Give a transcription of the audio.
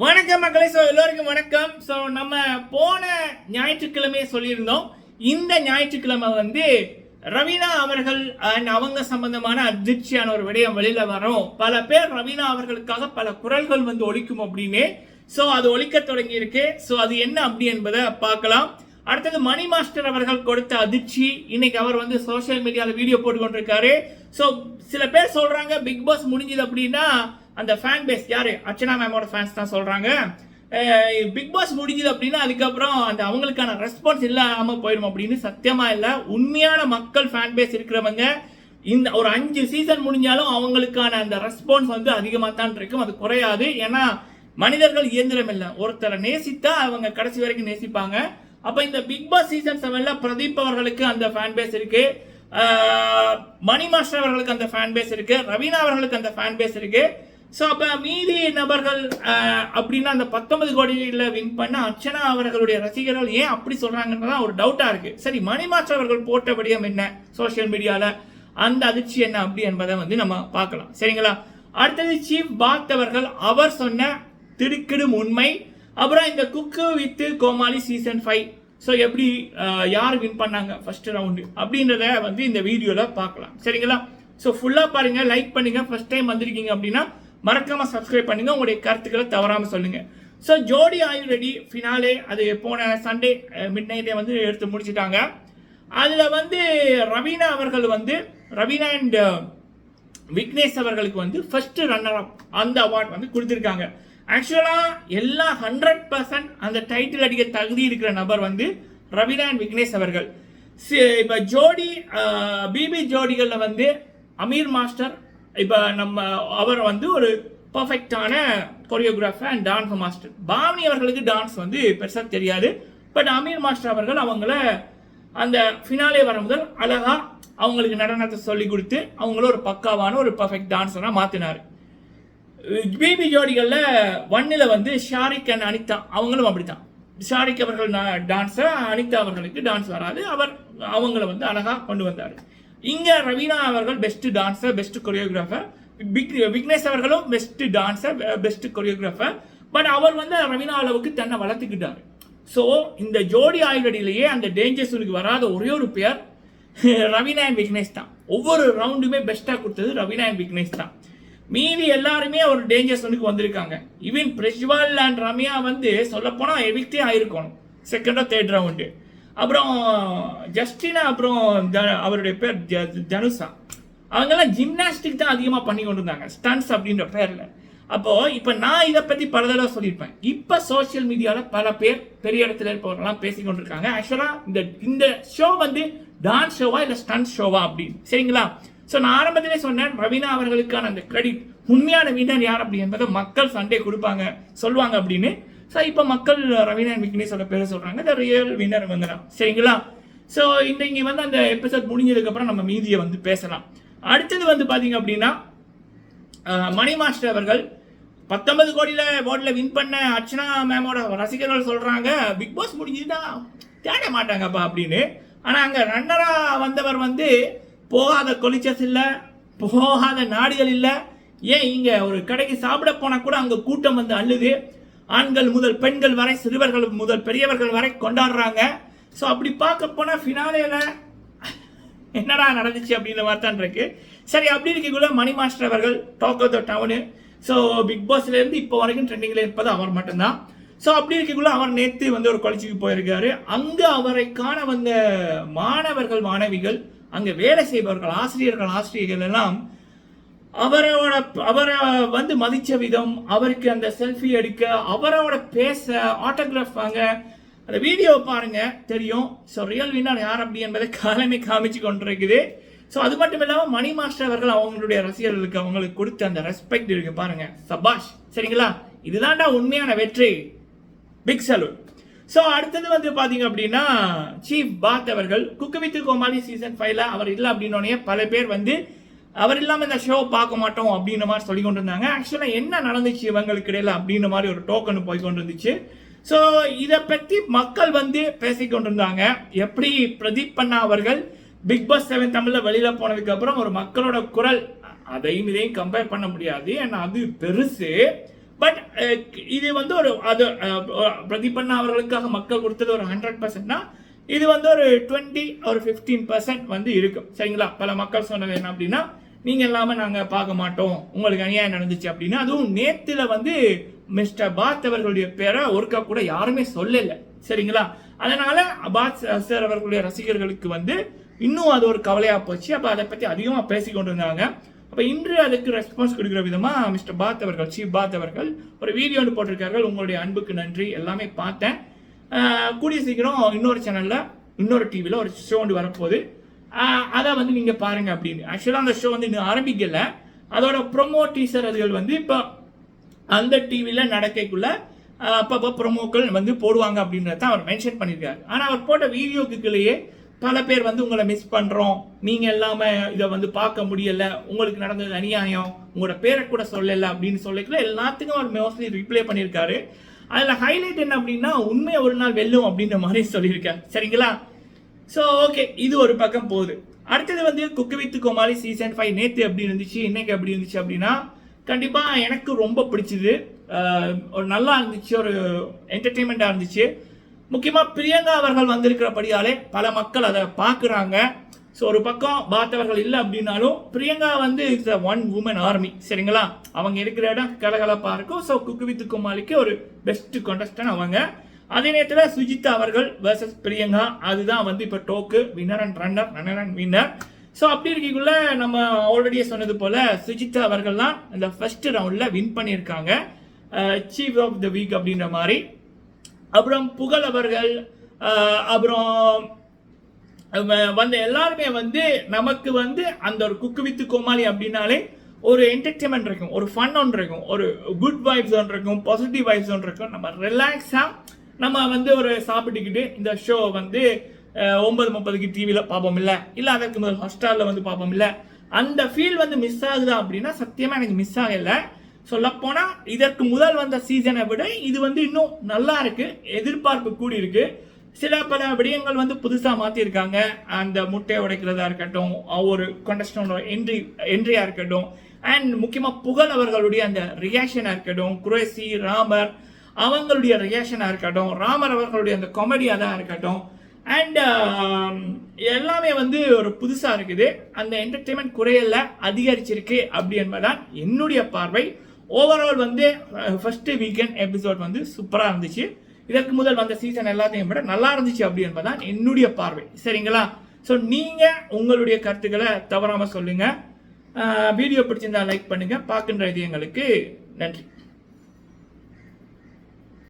வணக்கம் மக்களே. ஸோ எல்லோருக்கும் வணக்கம். ஸோ நம்ம போன ஞாயிற்றுக்கிழமையே சொல்லியிருந்தோம். இந்த ஞாயிற்றுக்கிழமை வந்து ரவீனா அவர்கள் அண்ட் அவங்க சம்பந்தமான அதிர்ச்சியான ஒரு விடயம் வெளியில வரும். பல பேர் ரவீனா அவர்களுக்காக பல குரல்கள் வந்து ஒழிக்கும் அப்படின்னு. ஸோ அது ஒழிக்க தொடங்கி இருக்கு ஸோ அது என்ன அப்படி என்பதை பார்க்கலாம். அடுத்தது மணி மாஸ்டர் அவர்கள் கொடுத்த அதிர்ச்சி. இன்னைக்கு அவர் வந்து சோஷியல் மீடியாவில் வீடியோ போட்டுக்கொண்டிருக்காரு. ஸோ சில பேர் சொல்றாங்க பிக் பாஸ் முடிஞ்சது அப்படின்னா அந்த ஃபேன் பேஸ் யாரு? அர்ச்சனா மேமோட ஃபேன்ஸ் தான் சொல்கிறாங்க பிக் பாஸ் முடிஞ்சது அப்படின்னா அதுக்கப்புறம் அந்த அவங்களுக்கான ரெஸ்பான்ஸ் இல்லாமல் போயிடும் அப்படின்னு சத்தியமாக இல்லை. உண்மையான மக்கள் ஃபேன் பேஸ் இருக்கிறவங்க இந்த ஒரு அஞ்சு சீசன் முடிஞ்சாலும் அவங்களுக்கான அந்த ரெஸ்பான்ஸ் வந்து அதிகமாக தான் இருக்கும். அது குறையாது. ஏன்னா மனிதர்கள் இயந்திரம் இல்லை. ஒருத்தரை நேசித்தா அவங்க கடைசி வரைக்கும் நேசிப்பாங்க. அப்போ இந்த பிக் பாஸ் சீசன் செவன்ல பிரதீப் அவர்களுக்கு அந்த ஃபேன் பேஸ் இருக்கு. மணி மாஸ்டர் அவர்களுக்கு அந்த ஃபேன் பேஸ் இருக்கு. ரவீனா அவர்களுக்கு அந்த ஃபேன் பேஸ் இருக்கு. ஸோ அப்போ மீதி நபர்கள் அப்படின்னா அந்த பத்தொன்பது கோடியில் வின் பண்ண அர்ச்சனா அவர்களுடைய ரசிகர்கள் ஏன் அப்படி சொல்றாங்கன்றதா ஒரு டவுட்டாக இருக்குது சரி மணிமாற்ற அவர்கள் போட்ட விடயம் என்ன சோஷியல் மீடியாவில் அந்த அதிர்ச்சி என்ன அப்படி என்பதை வந்து நம்ம பார்க்கலாம். சரிங்களா? அடுத்தது சீஃப் பாத் அவர்கள் அவர் சொன்ன திடுக்கிடும் உண்மை. அப்புறம் இந்த cook with Comali season five so எப்படி யார் வின் பண்ணாங்க ஃபர்ஸ்ட் ரவுண்டு அப்படின்றத வந்து இந்த வீடியோவில் பார்க்கலாம். சரிங்களா? ஸோ ஃபுல்லாக பாருங்கள் லைக் பண்ணுங்கள் ஃபர்ஸ்ட் டைம் வந்திருக்கீங்க அப்படின்னா மறக்காமல் சப்ஸ்கிரைப் பண்ணுங்கள் உங்களுடைய கருத்துக்களை தவறாமல் சொல்லுங்கள் ஸோ ஜோடி ஆயு ரெடி. ஃபினாலே அது போன சண்டே மிட் நைட்டே வந்து எடுத்து முடிச்சிட்டாங்க. அதில் வந்து ரவீனா அவர்கள் வந்து ரவீனா அண்ட் விக்னேஷ் அவர்களுக்கு வந்து ஃபஸ்ட்டு ரன்னர் அப் அந்த அவார்ட் வந்து கொடுத்துருக்காங்க. ஆக்சுவலாக எல்லா ஹண்ட்ரட் பர்சன்ட் அந்த டைட்டில் அடிக்க தகுதி இருக்கிற நபர் வந்து ரவீனா அண்ட் விக்னேஷ் அவர்கள். இப்போ ஜோடி பிபி ஜோடிகளில் வந்து அமீர் மாஸ்டர் இப்போ நம்ம அவர் வந்து ஒரு பர்ஃபெக்டான choreographer and dance master Bhavani அவர்களுக்கு டான்ஸ் வந்து பெருசாக தெரியாது. பட் அமீர் மாஸ்டர் அவர்கள் அவங்கள அந்த ஃபினாலே வர முதல் அழகாக அவங்களுக்கு நடனத்தை சொல்லி கொடுத்து அவங்கள ஒரு பக்காவான ஒரு பர்ஃபெக்ட் டான்ஸராக மாற்றினார் பேபி ஜோடிகளில் ஒன்னில் வந்து ஷாரிக் அண்ட் அனிதா அவங்களும் அப்படித்தான். ஷாரிக் அவர்கள் டான்ஸை அனிதா அவர்களுக்கு டான்ஸ் வராது. அவர் அவங்கள வந்து அழகாக கொண்டு வந்தார். இங்கே ரவீனா அவர்கள் best dancer best choreographer Vignesh அவர்களும் best dancer best choreographer but அவர் வந்து ரவீனா அளவுக்கு தன்னை வளர்த்துக்கிட்டார். ஸோ இந்த ஜோடி ஆயுர்வேடிலேயே அந்த டேஞ்சர்ஸுக்கு வராத ஒரே ஒரு பேர் ரவீனா அண்ட் விக்னேஷ் தான். ஒவ்வொரு ரவுண்டுமே பெஸ்ட்டாக கொடுத்தது ரவீனா அண்ட் விக்னேஷ் தான். மீதி எல்லாருமே ஒரு டேஞ்சர் சோனுக்கு வந்திருக்காங்க. ஈவன் பிரஜ்வால் அண்ட் ரம்யா வந்து சொல்லப்போனால் எவிக்டே ஆயிருக்கணும். செகண்டோ தேர்ட் ரவுண்டு அப்புறம் ஜஸ்டினா அப்புறம் த- அவருடைய பேர் தனுஷா. அவங்கெல்லாம் ஜிம்னாஸ்டிக் தான் அதிகமாக பண்ணி கொண்டு இருந்தாங்க ஸ்டன்ஸ் அப்படின்ற பேரில். அப்போது இப்போ நான் இதை பற்றி பல தடவை சொல்லியிருப்பேன். இப்போ சோஷியல் மீடியாவில் பல பேர் பெரிய இடத்துல இருப்பவர்கள்லாம் பேசி கொண்டிருக்காங்க. ஆக்சுவலாக இந்த இந்த ஷோ வந்து டான்ஸ் ஷோவா இல்லை ஸ்டன்ஸ் ஷோவா அப்படின்னு. சரிங்களா? ஸோ நான் ஆரம்பத்திலே சொன்னேன் ரவீனா அவர்களுக்கான அந்த கிரெடிட் உண்மையான வீணர் யார் அப்படி என்பதை மக்கள் சண்டே கொடுப்பாங்க சொல்லுவாங்க அப்படின்னு. ஸோ இப்போ மக்கள் ரவீனா சொல்ல பேரை சொல்கிறாங்க த ரியல் வின்னர் வந்து தான் சரிங்களா? ஸோ இன்னைக்கு வந்து அந்த எபிசோட் முடிஞ்சதுக்கப்புறம் நம்ம மீதியை வந்து பேசலாம். அடுத்தது வந்து பார்த்தீங்க அப்படின்னா மணி மாஸ்டர் அவர்கள் பத்தொன்பது கோடியில் போர்டில் வின் பண்ண அர்ச்சனா மேமோட ரசிகர்கள் சொல்கிறாங்க பிக் பாஸ் முடிஞ்சுட்டா தேட மாட்டாங்கப்பா அப்படின்னு. ஆனால் அங்கே ரன்னராக வந்தவர் வந்து போகாத கொலிச்சஸ் இல்லை போகாத நாடுகள் இல்லை. ஏன் இங்கே ஒரு கடைக்கு சாப்பிட போனால் கூட அங்கே கூட்டம் வந்து அள்ளுது? ஆண்கள் முதல் பெண்கள் வரை சிறுவர்கள் முதல் பெரியவர்கள் வரை கொண்டாடுறாங்க. ஸோ அப்படி பார்க்க போனால் ஃபினாலேல என்னடா நடந்துச்சு அப்படின்ற மாதிரி தான் இருக்கு. சரி அப்படி இருக்கக்குள்ள மணி மாஸ்டர் அவர்கள் talk of the town so big பாஸ்லேருந்து இப்போ வரைக்கும் ட்ரெண்டிங்கில் இருப்பது அவர் மட்டும்தான். ஸோ அப்படி இருக்கக்குள்ள அவர் நேற்று வந்து ஒரு கொலைச்சிக்கு போயிருக்காரு. அங்கே அவரை காண வந்த மாணவர்கள் மாணவிகள் அங்கே வேலை செய்பவர்கள் ஆசிரியர்கள் ஆசிரியர்கள் எல்லாம் அவரோட அவரை வந்து மதித்த விதம் அவருக்கு அந்த செல்ஃபி எடுக்க அவரோட பேச ஆட்டோகிராஃப் வாங்க அந்த வீடியோவை பாருங்க தெரியும். ஸோ ரியல் வின்னர் யார் அப்படி என்பதை காலமே காமிச்சு கொண்டிருக்குது. ஸோ அது மட்டும் இல்லாமல் மணி மாஸ்டர் அவர்கள் அவங்களுடைய ரசிகர்களுக்கு அவங்களுக்கு கொடுத்த அந்த ரெஸ்பெக்ட் இருக்கு. பாருங்க சபாஷ். சரிங்களா? இதுதான்டா உண்மையான வெற்றி. பிக் சலூட் ஸோ அடுத்தது வந்து பார்த்தீங்க அப்படின்னா சீஃப் பாத் அவர்கள் குக்கு வித்து கோமாளி சீசன் ஃபைவ்ல அவர் இல்லை அப்படின்னோடனே பல பேர் வந்து அவர் இல்லாமல் இந்த ஷோ பார்க்க மாட்டோம் அப்படின்ற மாதிரி சொல்லி கொண்டு இருந்தாங்க ஆக்சுவலாக என்ன நடந்துச்சு இவங்களுக்கு இடையில அப்படின்ற மாதிரி ஒரு டோக்கன் போய் கொண்டு இருந்துச்சு ஸோ இதை பற்றி மக்கள் வந்து பேசிக்கொண்டிருந்தாங்க எப்படி பிரதீப் பண்ணா அவர்கள் பிக் பாஸ் செவன் தமிழில் வெளியில் போனதுக்கப்புறம் ஒரு மக்களோட குரல் அதையும் இதையும் கம்பேர் பண்ண முடியாது. ஏன்னா அது பெருசு. பட் இது வந்து ஒரு அது பிரதீப் பண்ணா அவர்களுக்காக மக்கள் கொடுத்தது ஒரு ஹண்ட்ரட் பர்சன்ட்னா இது வந்து ஒரு டுவெண்ட்டி ஒரு ஃபிஃப்டீன் பர்சன்ட் வந்து இருக்கும் சரிங்களா? பல மக்கள் சொன்னது என்ன அப்படின்னா நீங்கள் இல்லாமல் நாங்கள் பார்க்க மாட்டோம். உங்களுக்கு அநியாயம் நடந்துச்சு அப்படின்னா அதுவும் நேத்தில் வந்து மிஸ்டர் பாத் அவர்களுடைய பேரை ஒருக்கா கூட யாருமே சொல்லலை. சரிங்களா? அதனால் பாத் சார் அவர்களுடைய ரசிகர்களுக்கு வந்து இன்னும் அது ஒரு கவலையாக போச்சு. அப்போ அதை பற்றி அதிகமாக பேசிக்கொண்டு இருந்தாங்க அப்போ இன்று அதுக்கு ரெஸ்பான்ஸ் கொடுக்குற விதமாக மிஸ்டர் பாத் அவர்கள் சீஃப் பாத் அவர்கள் ஒரு வீடியோ போட்டிருக்கார்கள். உங்களுடைய அன்புக்கு நன்றி. எல்லாமே பார்த்தேன். கூடிய சீக்கிரம் இன்னொரு சேனலில் இன்னொரு டிவியில் ஒரு ஷோ ஒன்று வரப்போகுது. அதை வந்து நீங்கள் பாருங்க அப்படின்னு. ஆக்சுவலாக அந்த ஷோ வந்து இன்னும் ஆரம்பிக்கலை. அதோட ப்ரொமோ டீசர் அதுகள் வந்து இப்போ அந்த டிவியில் நடக்கக்குள்ளே அப்பப்போ ப்ரொமோக்கள் வந்து போடுவாங்க அப்படின்றத தான் அவர் மென்ஷன் பண்ணியிருக்காரு. ஆனால் அவர் போட்ட வீடியோக்குள்ளேயே பல பேர் வந்து உங்களை மிஸ் பண்ணுறோம் நீங்கள் இல்லாமல் இதை வந்து பார்க்க முடியல. உங்களுக்கு நடந்தது அநியாயம். உங்களோட பேரை கூட சொல்லலை அப்படின்னு சொல்லிக்கல. எல்லாத்துக்கும் அவர் மோஸ்ட்லி ரிப்ளை பண்ணியிருக்காரு. அதில் ஹைலைட் என்ன அப்படின்னா உண்மையை ஒரு நாள் வெல்லும் அப்படின்ற மாதிரி சொல்லியிருக்காரு. சரிங்களா? ஸோ ஓகே இது ஒரு பக்கம் போகுது. அடுத்தது வந்து cook with Comali season five நேற்று எப்படி இருந்துச்சு இன்னைக்கு எப்படி இருந்துச்சு அப்படின்னா கண்டிப்பாக எனக்கு ரொம்ப பிடிச்சது. ஒரு நல்லா இருந்துச்சு ஒரு என்டர்டெயின்மெண்ட்டாக இருந்துச்சு. முக்கியமாக பிரியங்கா அவர்கள் வந்திருக்கிறபடியாலே பல மக்கள் அதை பார்க்குறாங்க. ஸோ ஒரு பக்கம் பார்த்தவர்கள் இல்லை அப்படின்னாலும் பிரியங்கா வந்து it's a one woman army சரிங்களா? அவங்க இருக்கிற இடம் கலகலப்பாக இருக்கும். ஸோ குக்கு வித்து கோமாளிக்கு ஒரு பெஸ்ட் contestant அவங்க. அதே நேரத்தில் சுஜிதா அவர்கள் வர்சஸ் பிரியங்கா அதுதான் வந்து இப்போ டோக்கு winner and runner runner and winner so அப்படி இருக்கக்குள்ள நம்ம ஆல்ரெடியே சொன்னது போல சுஜிதா அவர்கள் தான் இந்த ஃபர்ஸ்ட் ரவுண்டில் வின் பண்ணியிருக்காங்க. சீஃப் ஆஃப் த வீக் அப்படின்ற மாதிரி. அப்புறம் புகழ் அவர்கள் அப்புறம் வந்த எல்லாருமே வந்து நமக்கு வந்து அந்த ஒரு குக்கு வித்து கோமாளி அப்படின்னாலே ஒரு என்டர்டைன்மெண்ட் இருக்கும் ஒரு ஃபன் ஒன்று இருக்கும் ஒரு குட் வைப்ஸ் ஒன்று இருக்கும் பாசிட்டிவ் வைப்ஸ் ஒன்று இருக்கும். நம்ம ரிலாக்ஸாக நம்ம வந்து ஒரு சாப்பிட்டுக்கிட்டு இந்த ஷோ வந்து ஒன்பது முப்பதுக்கு டிவியில் பார்ப்போம் இல்லை இல்லை அதற்கு முதல் ஹாட்ஸ்டாரில் வந்து பார்ப்போம் இல்லை அந்த ஃபீல் வந்து மிஸ் ஆகுதா அப்படின்னா சத்தியமாக எனக்கு மிஸ் ஆகலை. சொல்லப்போனால் இதற்கு முதல் வந்த சீசனை விட இது வந்து இன்னும் நல்லா இருக்கு எதிர்பார்ப்பு கூடி இருக்கு. சில பல விடயங்கள் வந்து புதுசாக மாற்றிருக்காங்க அந்த முட்டையை உடைக்கிறதா இருக்கட்டும் ஒரு contestant என்ட்ரி என்ட்ரியாக இருக்கட்டும். அண்ட் முக்கியமாக புகழ் அவர்களுடைய அந்த ரியாக்ஷனாக இருக்கட்டும் குரேசி ராமர் அவங்களுடைய ரியாக்ஷனாக இருக்கட்டும் ராமர் அவர்களுடைய அந்த காமெடியாக தான் இருக்கட்டும். அண்ட் um, எல்லாமே வந்து ஒரு புதுசாக இருக்குது. அந்த என்டர்டெயின்மெண்ட் குறையல அதிகரிச்சிருக்கு அப்படி என்பதுதான் என்னுடைய பார்வை. ஓவரால் வந்து ஃபஸ்ட்டு வீக்கெண்ட் எபிசோட் வந்து சூப்பராக இருந்துச்சு. இதற்கு முதல் வந்த சீசன் எல்லாத்தையும் விட நல்லா இருந்துச்சு அப்படி என்பதுதான் என்னுடைய பார்வை. சரிங்களா? ஸோ நீங்கள் உங்களுடைய கருத்துக்களை தவறாமல் சொல்லுங்கள் வீடியோ பிடிச்சிருந்தா லைக் பண்ணுங்கள் பார்க்கின்ற இதயங்களுக்கு நன்றி.